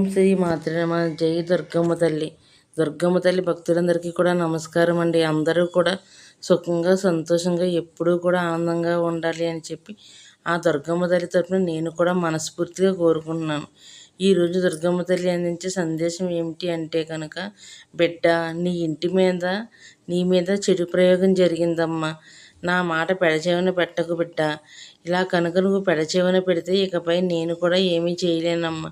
ఓం శ్రీ మాతృమ జై దుర్గమ్మ తల్లి. దుర్గమ్మ తల్లి భక్తులందరికీ కూడా నమస్కారం అండి. అందరూ కూడా సుఖంగా సంతోషంగా ఎప్పుడూ కూడా ఆనందంగా ఉండాలి అని చెప్పి ఆ దుర్గమ్మ తల్లి తరపున నేను కూడా మనస్ఫూర్తిగా కోరుకుంటున్నాను. ఈరోజు దుర్గమ్మ తల్లి అందించే సందేశం ఏమిటి అంటే కనుక బిడ్డ నీ ఇంటి మీద నీ మీద చెడు ప్రయోగం జరిగిందమ్మా. నా మాట పెడచేవన పెట్టకు బిడ్డ. ఇలా కనుక నువ్వు పెడచేవన పెడితే ఇకపై నేను కూడా ఏమీ చేయలేనమ్మా.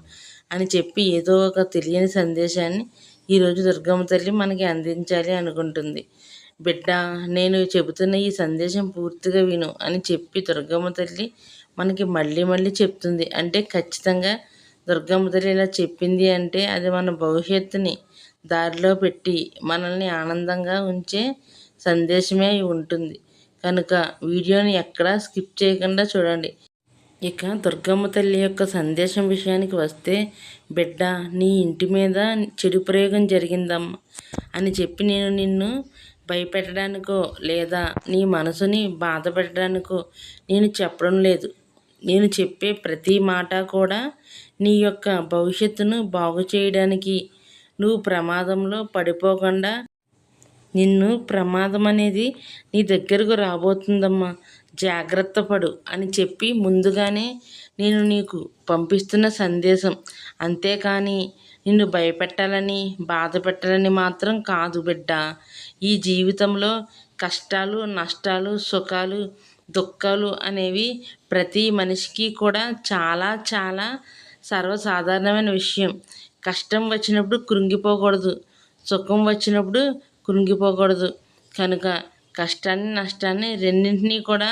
అని చెప్పి ఏదో ఒక తెలియని సందేశాన్ని ఈరోజు దుర్గమ్మ తల్లి మనకి అందించాలి అనుకుంటుంది. బిడ్డ నేను చెబుతున్న ఈ సందేశం పూర్తిగా విను అని చెప్పి దుర్గమ్మ తల్లి మనకి మళ్ళీ మళ్ళీ చెప్తుంది. అంటే ఖచ్చితంగా దుర్గమ్మ తల్లి ఇలా చెప్పింది అంటే అది మన భవిష్యత్తుని దారిలో పెట్టి మనల్ని ఆనందంగా ఉంచే సందేశమే ఉంటుంది. కనుక వీడియోని ఎక్కడా స్కిప్ చేయకుండా చూడండి. ఇక దుర్గమ్మ తల్లి యొక్క సందేశం విషయానికి వస్తే బిడ్డ నీ ఇంటి మీద చెడు ప్రయోగం జరిగిందమ్మా. అని చెప్పి నేను నిన్ను భయపెట్టడానికో లేదా నీ మనసుని బాధ పెట్టడానికో నేను చెప్పడం లేదు. నేను చెప్పే ప్రతి మాట కూడా నీ యొక్క భవిష్యత్తును బాగు చేయడానికి. నువ్వు ప్రమాదంలో పడిపోకుండా నిన్ను ప్రమాదం అనేది నీ దగ్గరకు రాబోతుందమ్మా. జాగ్రత్త పడు అని చెప్పి ముందుగానే నేను నీకు పంపిస్తున్న సందేశం. అంతేకాని నిన్ను భయపెట్టాలని బాధ పెట్టాలని మాత్రం కాదు బిడ్డ. ఈ జీవితంలో కష్టాలు నష్టాలు సుఖాలు దుఃఖాలు అనేవి ప్రతి మనిషికి కూడా చాలా చాలా సర్వసాధారణమైన విషయం. కష్టం వచ్చినప్పుడు కృంగిపోకూడదు సుఖం వచ్చినప్పుడు కృంగిపోకూడదు. కనుక కష్టాన్ని నష్టాన్ని రెండింటినీ కూడా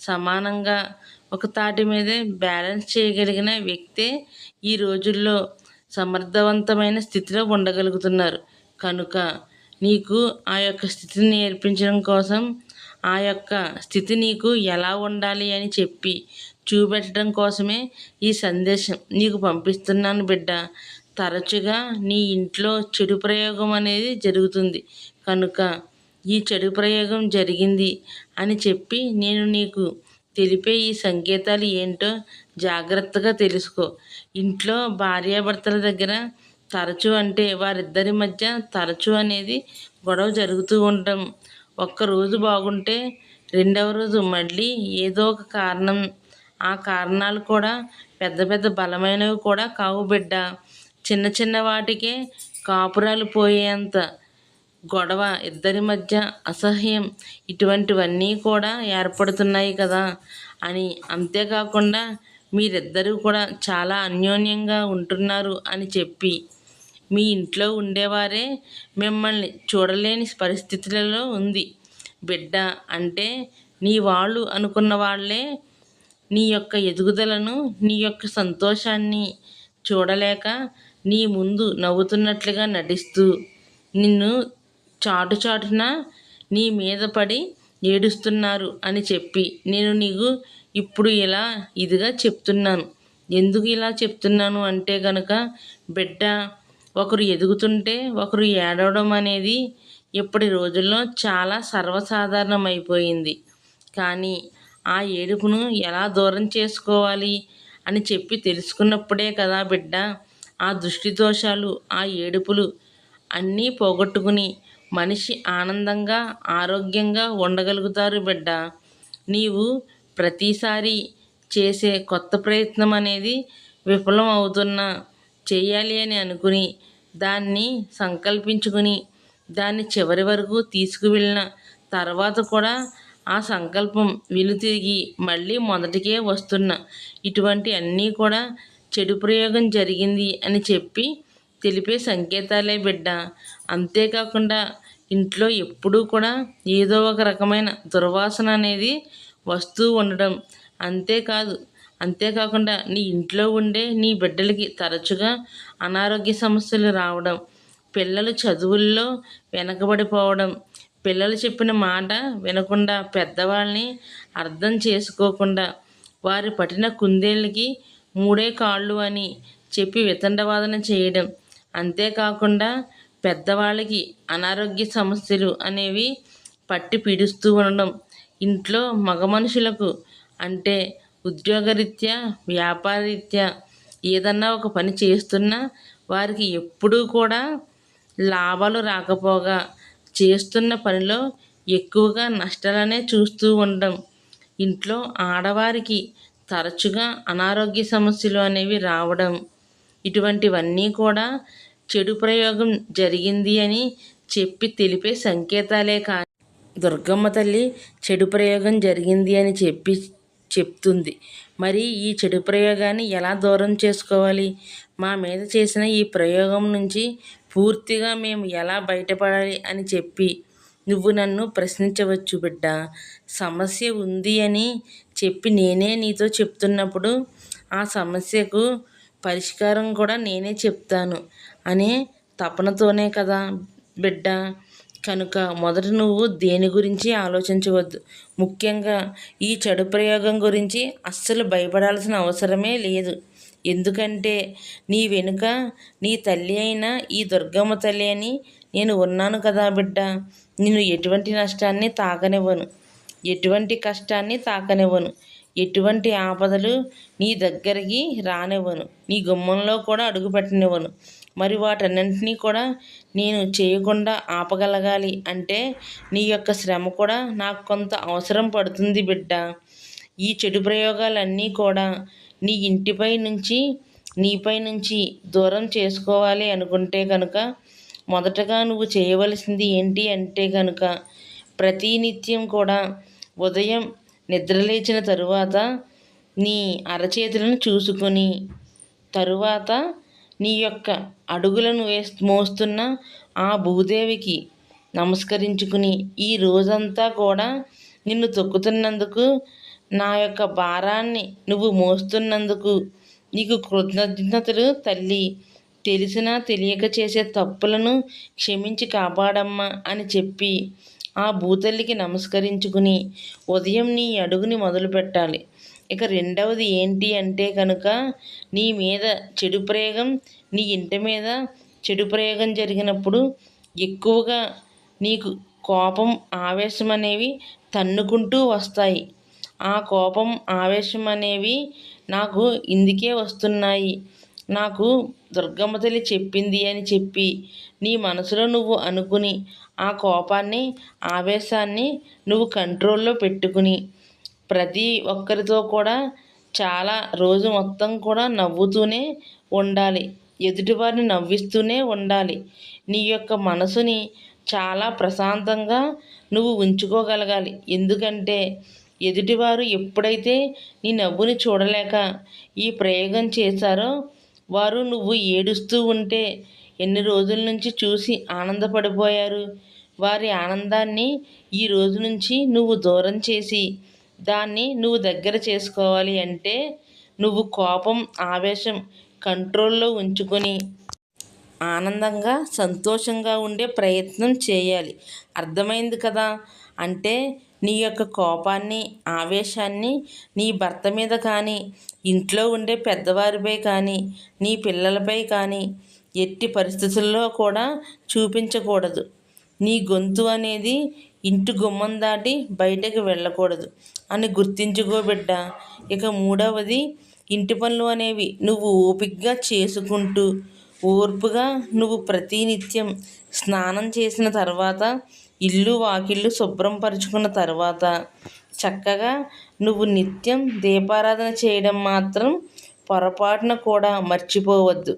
సమానంగా ఒక తాటి మీదే బ్యాలెన్స్ చేయగలిగిన వ్యక్తే ఈ రోజుల్లో సమర్థవంతమైన స్థితిలో ఉండగలుగుతున్నారు. కనుక నీకు ఆ యొక్క స్థితిని నేర్పించడం కోసం ఆ యొక్క స్థితి నీకు ఎలా ఉండాలి అని చెప్పి చూపెట్టడం కోసమే ఈ సందేశం నీకు పంపిస్తున్నాను బిడ్డ. తరచుగా నీ ఇంట్లో చెడు ప్రయోగం అనేది జరుగుతుంది. కనుక ఈ చెడు ప్రయోగం జరిగింది అని చెప్పి నేను నీకు తెలిపే ఈ సంకేతాలు ఏంటో జాగ్రత్తగా తెలుసుకో. ఇంట్లో భార్యాభర్తల దగ్గర తరచు అంటే వారిద్దరి మధ్య తరచు అనేది గొడవ జరుగుతూ ఉండటం. ఒక్కరోజు బాగుంటే రెండవ రోజు మళ్ళీ ఏదో ఒక కారణం. ఆ కారణాలు కూడా పెద్ద పెద్ద బలమైనవి కూడా కావు బిడ్డ. చిన్న చిన్న వాటికే కాపురాలు పోయేంత గొడవ ఇద్దరి మధ్య అసహ్యం ఇటువంటివన్నీ కూడా ఏర్పడుతున్నాయి కదా అని అంతేకాకుండా మీరిద్దరూ కూడా చాలా అన్యోన్యంగా ఉంటున్నారు అని చెప్పి మీ ఇంట్లో ఉండేవారే మిమ్మల్ని చూడలేని పరిస్థితులలో ఉంది. బిడ్డ అంటే నీ వాళ్ళు అనుకున్న వాళ్ళే నీ యొక్క ఎదుగుదలను నీ యొక్క సంతోషాన్ని చూడలేక నీ ముందు నవ్వుతున్నట్లుగా నటిస్తూ నిన్ను చాటు చాటున నీ మీద పడి ఏడుస్తున్నారు అని చెప్పి నేను నీకు ఇప్పుడు ఇలా ఇదిగా చెప్తున్నాను. ఎందుకు ఇలా చెప్తున్నాను అంటే కనుక బిడ్డ ఒకరు ఎదుగుతుంటే ఒకరు ఏడవడం అనేది ఇప్పటి రోజుల్లో చాలా సర్వసాధారణం అయిపోయింది కానీ ఆ ఏడుపును ఎలా దూరం చేసుకోవాలి అని చెప్పి తెలుసుకున్నప్పుడే కదా బిడ్డ ఆ దృష్టి దోషాలు ఆ ఏడుపులు అన్నీ పోగొట్టుకుని మనిషి ఆనందంగా ఆరోగ్యంగా ఉండగలుగుతారు బిడ్డ. నీవు ప్రతిసారి చేసే కొత్త ప్రయత్నం అనేది విఫలం అవుతున్నా చేయాలి అని అనుకుని దాన్ని సంకల్పించుకుని దాన్ని చివరి వరకు తీసుకువెళ్ళిన తర్వాత కూడా ఆ సంకల్పం వెనుతిరిగి మళ్ళీ మొదటికే వస్తున్న ఇటువంటి అన్నీ కూడా చెడు ప్రయోగం జరిగింది అని చెప్పి తెలిపే సంకేతాలే బిడ్డ. అంతేకాకుండా ఇంట్లో ఎప్పుడూ కూడా ఏదో ఒక రకమైన దుర్వాసన అనేది వస్తూ ఉండడం. అంతేకాదు అంతేకాకుండా నీ ఇంట్లో ఉండే నీ బిడ్డలకి తరచుగా అనారోగ్య సమస్యలు రావడం పిల్లలు చదువుల్లో వెనకబడిపోవడం పిల్లలు చెప్పిన మాట వినకుండా పెద్దవాళ్ళని అర్థం చేసుకోకుండా వారి పట్టిన కుందేళ్ళకి మూడే కాళ్ళు అని చెప్పి వితండవాదన చేయడం. అంతేకాకుండా పెద్దవాళ్ళకి అనారోగ్య సమస్యలు అనేవి పట్టి పీడిస్తూ ఉండడం. ఇంట్లో మగ మనుషులకు అంటే ఉద్యోగరీత్యా వ్యాపారరీత్యా ఏదన్నా ఒక పని చేస్తున్నా వారికి ఎప్పుడూ కూడా లాభాలు రాకపోగా చేస్తున్న పనిలో ఎక్కువగా నష్టాలనే చూస్తూ ఉండడం. ఇంట్లో ఆడవారికి తరచుగా అనారోగ్య సమస్యలు అనేవి రావడం. ఇటువంటివన్నీ కూడా చెడు ప్రయోగం జరిగింది అని చెప్పి తెలిపే సంకేతాలే కానీ దుర్గమ్మ తల్లి చెడు ప్రయోగం జరిగింది అని చెప్పి చెప్తుంది. మరి ఈ చెడు ప్రయోగాన్ని ఎలా దూరం చేసుకోవాలి? మా మీద చేసిన ఈ ప్రయోగం నుంచి పూర్తిగా మేము ఎలా బయటపడాలి అని చెప్పి నువ్వు నన్ను ప్రశ్నించవచ్చు బిడ్డ. సమస్య ఉంది అని చెప్పి నేనే నీతో చెప్తున్నప్పుడు ఆ సమస్యకు పరిష్కారం కూడా నేనే చెప్తాను. అనే తపనతోనే కదా బిడ్డ. కనుక మొదట నువ్వు దేని గురించి ఆలోచించవద్దు. ముఖ్యంగా ఈ చెడు ప్రయోగం గురించి అస్సలు భయపడాల్సిన అవసరమే లేదు. ఎందుకంటే నీ వెనుక నీ తల్లి అయిన ఈ దుర్గమ్మ తల్లి అని నేను ఉన్నాను కదా బిడ్డ. నేను ఎటువంటి నష్టాన్ని తాకనివ్వను. ఎటువంటి కష్టాన్ని తాకనివ్వను. ఎటువంటి ఆపదలు నీ దగ్గరికి రానివ్వను. నీ గుమ్మంలో కూడా అడుగుపెట్టనివ్వను. మరి వాటన్నింటినీ కూడా నేను చేయకుండా ఆపగలగాలి అంటే నీ యొక్క శ్రమ కూడా నాకు కొంత అవసరం పడుతుంది బిడ్డ. ఈ చెడు ప్రయోగాలన్నీ కూడా నీ ఇంటిపై నుంచి నీపై నుంచి దూరం చేసుకోవాలి అనుకుంటే కనుక మొదటగా నువ్వు చేయవలసింది ఏంటి అంటే కనుక ప్రతినిత్యం కూడా ఉదయం నిద్రలేచిన తరువాత నీ అరచేతులను చూసుకొని తరువాత నీ యొక్క అడుగులను వేస్ మోస్తున్న ఆ భూదేవికి నమస్కరించుకుని ఈ రోజంతా కూడా నిన్ను తొక్కుతున్నందుకు నా యొక్క భారాన్ని నువ్వు మోస్తున్నందుకు నీకు కృతజ్ఞతలు తల్లి. తెలిసినా తెలియక చేసే తప్పులను క్షమించి కాపాడమ్మా అని చెప్పి ఆ భూతల్లికి నమస్కరించుకుని ఉదయం నీ అడుగుని మొదలు పెట్టాలి ఇక రెండవది ఏంటి అంటే కనుక నీ మీద చెడు ప్రయోగం నీ ఇంటి మీద చెడు ప్రయోగం జరిగినప్పుడు ఎక్కువగా నీకు కోపం ఆవేశం అనేవి తన్నుకుంటూ వస్తాయి. ఆ కోపం ఆవేశం అనేవి నాకు ఇందుకే వస్తున్నాయి. నాకు దుర్గమ్మ తల్లి చెప్పింది అని చెప్పి నీ మనసులో నువ్వు అనుకుని ఆ కోపాన్ని ఆవేశాన్ని నువ్వు కంట్రోల్లో పెట్టుకుని ప్రతి ఒక్కరితో కూడా చాలా రోజు మొత్తం కూడా నవ్వుతూనే ఉండాలి. ఎదుటివారిని నవ్విస్తూనే ఉండాలి. నీ యొక్క మనసుని చాలా ప్రశాంతంగా నువ్వు ఉంచుకోగలగాలి. ఎందుకంటే ఎదుటివారు ఎప్పుడైతే నీ నవ్వుని చూడలేక ఈ ప్రయోగం చేశారో వారు నువ్వు ఏడుస్తూ ఉంటే ఎన్ని రోజుల నుంచి చూసి ఆనందపడిపోయారు? వారి ఆనందాన్ని ఈ రోజు నుంచి నువ్వు దూరం చేసి దాన్ని నువ్వు దగ్గర చేసుకోవాలి అంటే నువ్వు కోపం ఆవేశం కంట్రోల్లో ఉంచుకొని ఆనందంగా సంతోషంగా ఉండే ప్రయత్నం చేయాలి. అర్థమైంది కదా? అంటే నీ యొక్క కోపాన్ని ఆవేశాన్ని నీ భర్త మీద కానీ ఇంట్లో ఉండే పెద్దవారిపై కానీ నీ పిల్లలపై కానీ ఎట్టి పరిస్థితుల్లో కూడా చూపించకూడదు. నీ గొంతు అనేది ఇంటి గుమ్మం దాటి బయటకు వెళ్ళకూడదు. అని గుర్తించుకో బిడ్డ. ఇక మూడవది ఇంటి పనులు అనేవి నువ్వు ఓపికగా చేసుకుంటూ ఓర్పుగా నువ్వు ప్రతినిత్యం స్నానం చేసిన తర్వాత ఇల్లు వాకిళ్ళు శుభ్రం పరుచుకున్న తర్వాత చక్కగా నువ్వు నిత్యం దీపారాధన చేయడం మాత్రం పొరపాటున కూడా మర్చిపోవద్దు.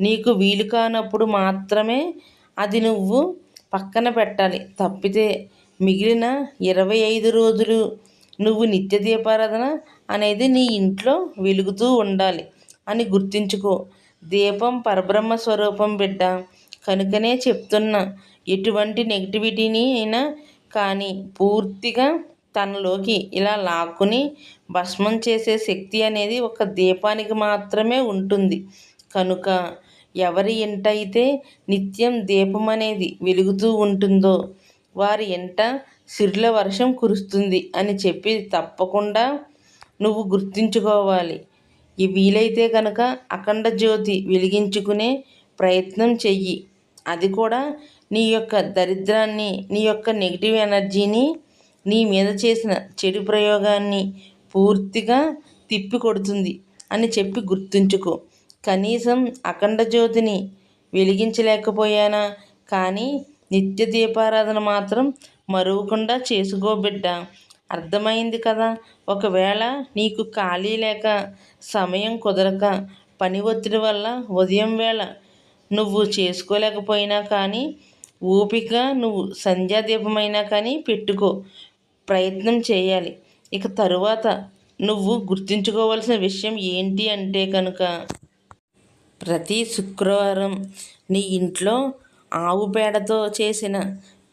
నీకు వీలు కానప్పుడు మాత్రమే అది నువ్వు పక్కన పెట్టాలి. తప్పితే మిగిలిన ఇరవై ఐదు రోజులు నువ్వు నిత్య దీపారాధన అనేది నీ ఇంట్లో వెలుగుతూ ఉండాలి అని గుర్తుంచుకో. దీపం పరబ్రహ్మ స్వరూపం బిడ్డ. కనుకనే చెప్తున్నా ఎటువంటి నెగిటివిటీని అయినా కానీ పూర్తిగా తనలోకి ఇలా లాక్కుని భస్మం చేసే శక్తి అనేది ఒక దీపానికి మాత్రమే ఉంటుంది. కనుక ఎవరి ఇంట అయితే నిత్యం దీపం అనేది వెలుగుతూ ఉంటుందో వారి ఇంట సిరుల వర్షం కురుస్తుంది అని చెప్పి తప్పకుండా నువ్వు గుర్తుంచుకోవాలి. ఈ వీలైతే కనుక అఖండ జ్యోతి వెలిగించుకునే ప్రయత్నం చెయ్యి. అది కూడా నీ యొక్క దరిద్రాన్ని నీ యొక్క నెగిటివ్ ఎనర్జీని నీ మీద చేసిన చెడు ప్రయోగాన్ని పూర్తిగా తిప్పి కొడుతుంది అని చెప్పి గుర్తుంచుకో. కనీసం అఖండ జ్యోతిని వెలిగించలేకపోయానా? కానీ నిత్య దీపారాధన మాత్రం మరువకుండా చేసుకో బిడ్డ. అర్థమైంది కదా? ఒకవేళ నీకు ఖాళీ లేక సమయం కుదరక పని ఒత్తిడి వల్ల ఉదయం వేళ నువ్వు చేసుకోలేకపోయినా కానీ ఓపిక నువ్వు సంధ్యాదీపమైనా కానీ పెట్టుకో. ప్రయత్నం చేయాలి. ఇక తరువాత నువ్వు గుర్తుంచుకోవాల్సిన విషయం ఏంటి అంటే కనుక ప్రతి శుక్రవారం నీ ఇంట్లో ఆవు పేడతో చేసిన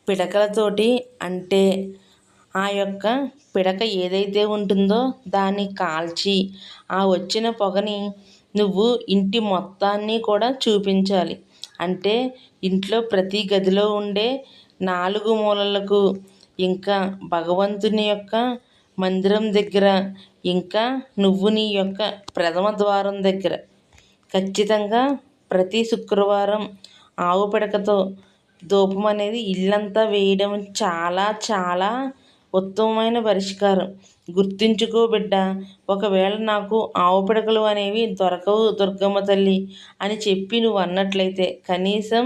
పిడకలతోటి అంటే ఆ యొక్క పిడక ఏదైతే ఉంటుందో దాన్ని కాల్చి ఆ వచ్చిన పొగని నువ్వు ఇంటి మొత్తాన్ని కూడా చూపించాలి. అంటే ఇంట్లో ప్రతి గదిలో ఉండే నాలుగు మూలలకు ఇంకా భగవంతుని యొక్క మందిరం దగ్గర ఇంకా నువ్వు నీ యొక్క ప్రథమ ద్వారం దగ్గర. ఖచ్చితంగా ప్రతి శుక్రవారం ఆవు పిడకతో ధూపం అనేది ఇల్లంతా వేయడం చాలా చాలా ఉత్తమమైన పరిష్కారం. గుర్తుంచుకో బిడ్డ ఒకవేళ నాకు ఆవు పిడకలు అనేవి దొరకవు దుర్గమ్మ తల్లి అని చెప్పి నువ్వు అన్నట్లయితే కనీసం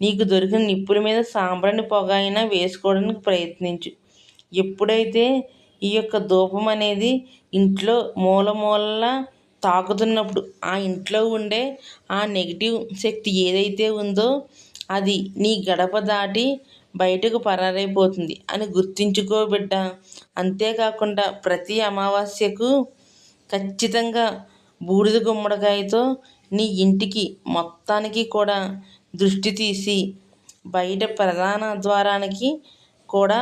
నీకు దొరికిన నిప్పుల మీద సాంబ్రాణి పొగ అయినా వేసుకోవడానికి ప్రయత్నించు. ఎప్పుడైతే ఈ యొక్క ధూపం అనేది ఇంట్లో మూల మూలలా తాకుతున్నప్పుడు ఆ ఇంట్లో ఉండే ఆ నెగిటివ్ శక్తి ఏదైతే ఉందో అది నీ గడప దాటి బయటకు పరారైపోతుంది అని గుర్తుంచుకో బిడ్డ. అంతేకాకుండా ప్రతి అమావాస్యకు ఖచ్చితంగా బూడిద గుమ్మడికాయతో నీ ఇంటికి మొత్తానికి కూడా దృష్టి తీసి బయట ప్రధాన ద్వారానికి కూడా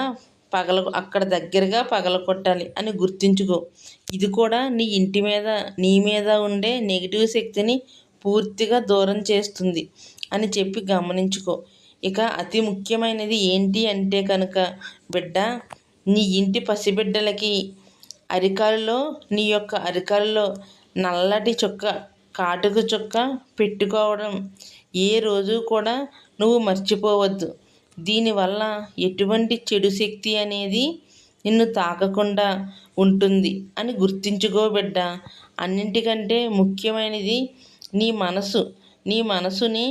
పగల అక్కడ దగ్గరగా పగల కొట్టాలి అని గుర్తుంచుకో. ఇది కూడా నీ ఇంటి మీద నీ మీద ఉండే నెగిటివ్ శక్తిని పూర్తిగా దూరం చేస్తుంది అని చెప్పి గమనించుకో. ఇక అతి ముఖ్యమైనది ఏంటి అంటే కనుక బిడ్డ నీ ఇంటి పసిబిడ్డలకి అరికాలలో నీ యొక్క అరికాల్లో నల్లటి చుక్క కాటుకు చుక్క పెట్టుకోవడం ఏ రోజు కూడా నువ్వు మర్చిపోవద్దు. దీనివల్ల ఎటువంటి చెడు శక్తి అనేది నిన్ను తాకకుండా ఉంటుంది అని గుర్తుంచుకో బిడ్డ. అన్నింటికంటే ముఖ్యమైనది నీ మనసు. నీ మనసుని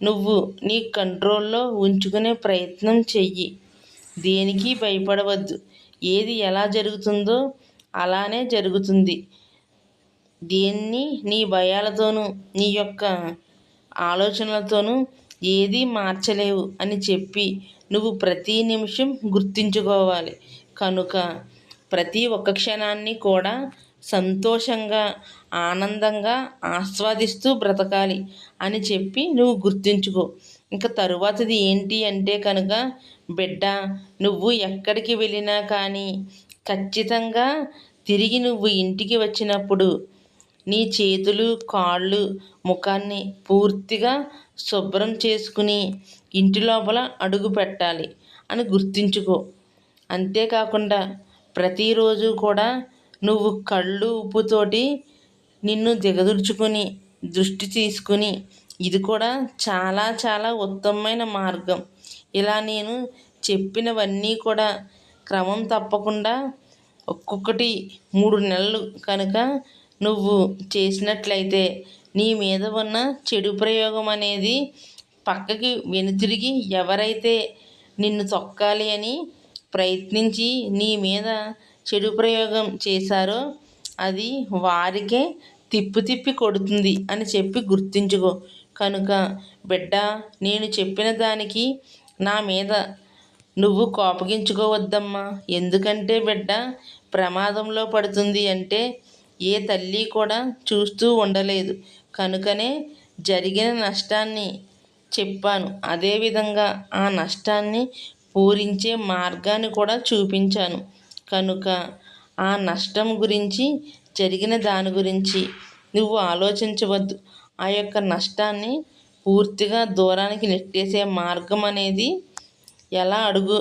నువ్వు నీ కంట్రోల్లో ఉంచుకునే ప్రయత్నం చెయ్యి. దేనికి భయపడవద్దు. ఏది ఎలా జరుగుతుందో అలానే జరుగుతుంది. దేన్ని నీ భయాలతోనూ నీ యొక్క ఆలోచనలతోనూ ఏదీ మార్చలేవు అని చెప్పి నువ్వు ప్రతి నిమిషం గుర్తుంచుకోవాలి. కనుక ప్రతి ఒక్క క్షణాన్ని కూడా సంతోషంగా ఆనందంగా ఆస్వాదిస్తూ బ్రతకాలి అని చెప్పి నువ్వు గుర్తుంచుకో. ఇంకా తరువాతది ఏంటి అంటే కనుక బిడ్డ నువ్వు ఎక్కడికి వెళ్ళినా కానీ ఖచ్చితంగా తిరిగి నువ్వు ఇంటికి వచ్చినప్పుడు నీ చేతులు కాళ్ళు ముఖాన్ని పూర్తిగా శుభ్రం చేసుకుని ఇంటి లోపల అడుగు పెట్టాలి అని గుర్తుంచుకో. అంతేకాకుండా ప్రతిరోజు కూడా నువ్వు కళ్ళు ఉప్పుతోటి నిన్ను దిగదుర్చుకొని దృష్టి తీసుకుని ఇది కూడా చాలా చాలా ఉత్తమమైన మార్గం. ఇలా నేను చెప్పినవన్నీ కూడా క్రమం తప్పకుండా ఒక్కొక్కటి మూడు నెలలు కనుక నువ్వు చేసినట్లయితే నీ మీద ఉన్న చెడు ప్రయోగం అనేది పక్కకి వెనుతిరిగి ఎవరైతే నిన్ను తొక్కాలి అని ప్రయత్నించి నీ మీద చెడు ప్రయోగం చేశారో అది వారికే తిప్పి తిప్పి కొడుతుంది అని చెప్పి గుర్తించుకో. కనుక బిడ్డ నేను చెప్పిన దానికి నా మీద నువ్వు కోపగించుకోవద్దమ్మా. ఎందుకంటే బిడ్డ ప్రమాదంలో పడుతుంది అంటే ఏ తల్లి కూడా చూస్తూ ఉండలేదు. కనుకనే జరిగిన నష్టాన్ని చెప్పాను. అదేవిధంగా ఆ నష్టాన్ని పూరించే మార్గాన్ని కూడా చూపించాను. కనుక ఆ నష్టం గురించి జరిగిన దాని గురించి నువ్వు ఆలోచించవద్దు. ఆ యొక్క నష్టాన్ని పూర్తిగా దూరానికి నెట్టేసే మార్గం అనేది ఎలా అడుగు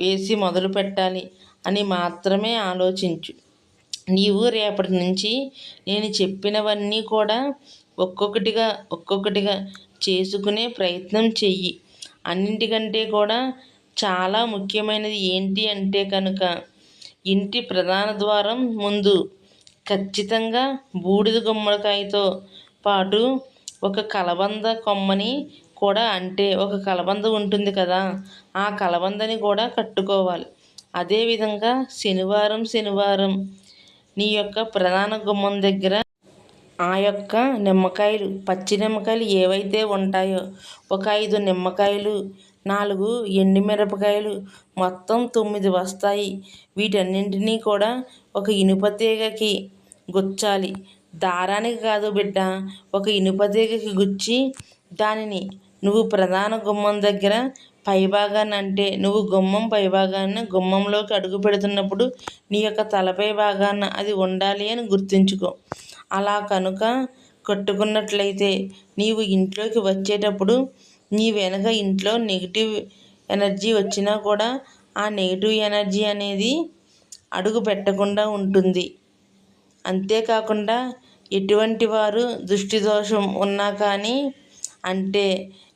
వేసి మొదలు పెట్టాలి అని మాత్రమే ఆలోచించు. నీవు రేపటి నుంచి నేను చెప్పినవన్నీ కూడా ఒక్కొక్కటిగా ఒక్కొక్కటిగా చేసుకునే ప్రయత్నం చెయ్యి. అన్నింటికంటే కూడా చాలా ముఖ్యమైనది ఏంటి అంటే కనుక ఇంటి ప్రధాన ద్వారం ముందు ఖచ్చితంగా బూడిద గుమ్మడికాయతో పాటు ఒక కలబంద కొమ్మని కూడా అంటే ఒక కలబంద ఉంటుంది కదా ఆ కలబందని కూడా కట్టుకోవాలి. అదేవిధంగా శనివారం శనివారం నీ యొక్క ప్రధాన గుమ్మం దగ్గర ఆ యొక్క నిమ్మకాయలు పచ్చి నిమ్మకాయలు ఏవైతే ఉంటాయో ఒక ఐదు నిమ్మకాయలు నాలుగు ఎండుమిరపకాయలు మొత్తం తొమ్మిది వస్తాయి. వీటన్నింటినీ కూడా ఒక ఇనుప తీగకి గుచ్చాలి. దారానికి కాదు బిడ్డ ఒక ఇనుప తీగకి గుచ్చి దానిని నువ్వు ప్రధాన గుమ్మం దగ్గర పైభాగాన్ని అంటే నువ్వు గుమ్మం పైభాగాన్ని గుమ్మంలోకి అడుగు పెడుతున్నప్పుడు నీ యొక్క తలపై భాగాన అది ఉండాలి అని గుర్తుంచుకో. అలా కనుక కట్టుకున్నట్లయితే నీవు ఇంట్లోకి వచ్చేటప్పుడు నీ వెనక ఇంట్లో నెగిటివ్ ఎనర్జీ వచ్చినా కూడా ఆ నెగిటివ్ ఎనర్జీ అనేది అడుగు పెట్టకుండా ఉంటుంది. అంతేకాకుండా ఎటువంటి వారు దృష్టి దోషం ఉన్నా కానీ అంటే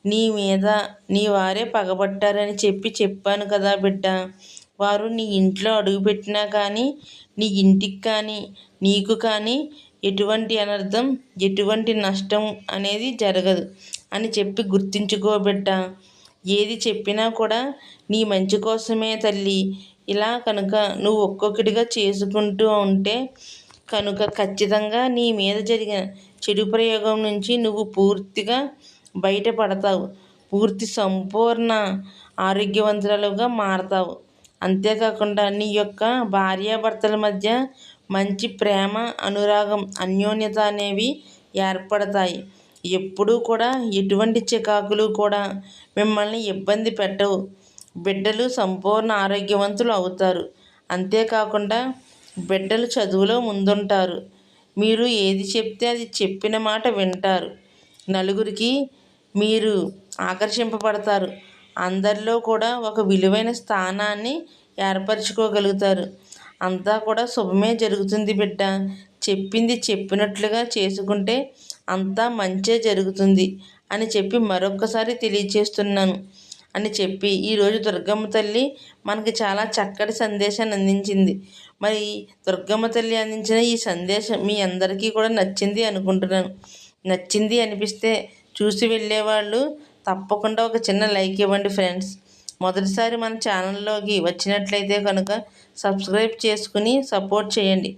నీ మీద నీ వారే పగబట్టారని చెప్పి చెప్పాను కదా బిడ్డ. వారు నీ ఇంట్లో అడుగుపెట్టినా కానీ నీ ఇంటికి కానీ నీకు కానీ ఎటువంటి అనర్థం ఎటువంటి నష్టం అనేది జరగదు. అని చెప్పి గుర్తుంచుకో బిడ్డ ఏది చెప్పినా కూడా నీ మంచి కోసమే తల్లి. ఇలా కనుక నువ్వు ఒక్కొక్కటిగా చేసుకుంటూ ఉంటే కనుక ఖచ్చితంగా నీ మీద జరిగిన చెడు ప్రయోగం నుంచి నువ్వు పూర్తిగా బయటపడతావు. పూర్తి సంపూర్ణ ఆరోగ్యవంతురాలుగా మారతావు. అంతేకాకుండా నీ యొక్క భార్యాభర్తల మధ్య మంచి ప్రేమ అనురాగం అన్యోన్యత అనేవి ఏర్పడతాయి. ఎప్పుడూ కూడా ఎటువంటి చికాకులు కూడా మిమ్మల్ని ఇబ్బంది పెట్టవు. బిడ్డలు సంపూర్ణ ఆరోగ్యవంతులు అవుతారు. అంతేకాకుండా బిడ్డలు చదువులో ముందుంటారు. మీరు ఏది చెప్తే అది చెప్పిన మాట వింటారు. నలుగురికి మీరు ఆకర్షింపబడతారు. అందరిలో కూడా ఒక విలువైన స్థానాన్ని ఏర్పరచుకోగలుగుతారు. అంతా కూడా శుభమే జరుగుతుంది బిడ్డ. చెప్పింది చెప్పినట్లుగా చేసుకుంటే అంతా మంచే జరుగుతుంది అని చెప్పి మరొక్కసారి తెలియచేస్తున్నాను అని చెప్పి ఈరోజు దుర్గమ్మ తల్లి మనకి చాలా చక్కటి సందేశాన్ని అందించింది. మరి దుర్గమ్మ తల్లి అందించిన ఈ సందేశం మీ అందరికీ కూడా నచ్చింది అనుకుంటున్నాను. నచ్చింది అనిపిస్తే చూసి వెళ్ళేవాళ్ళు తప్పకుండా ఒక చిన్న లైక్ ఇవ్వండి ఫ్రెండ్స్. మొదటిసారి మన ఛానల్లోకి వచ్చినట్లయితే కనుక సబ్స్క్రైబ్ చేసుకుని సపోర్ట్ చేయండి.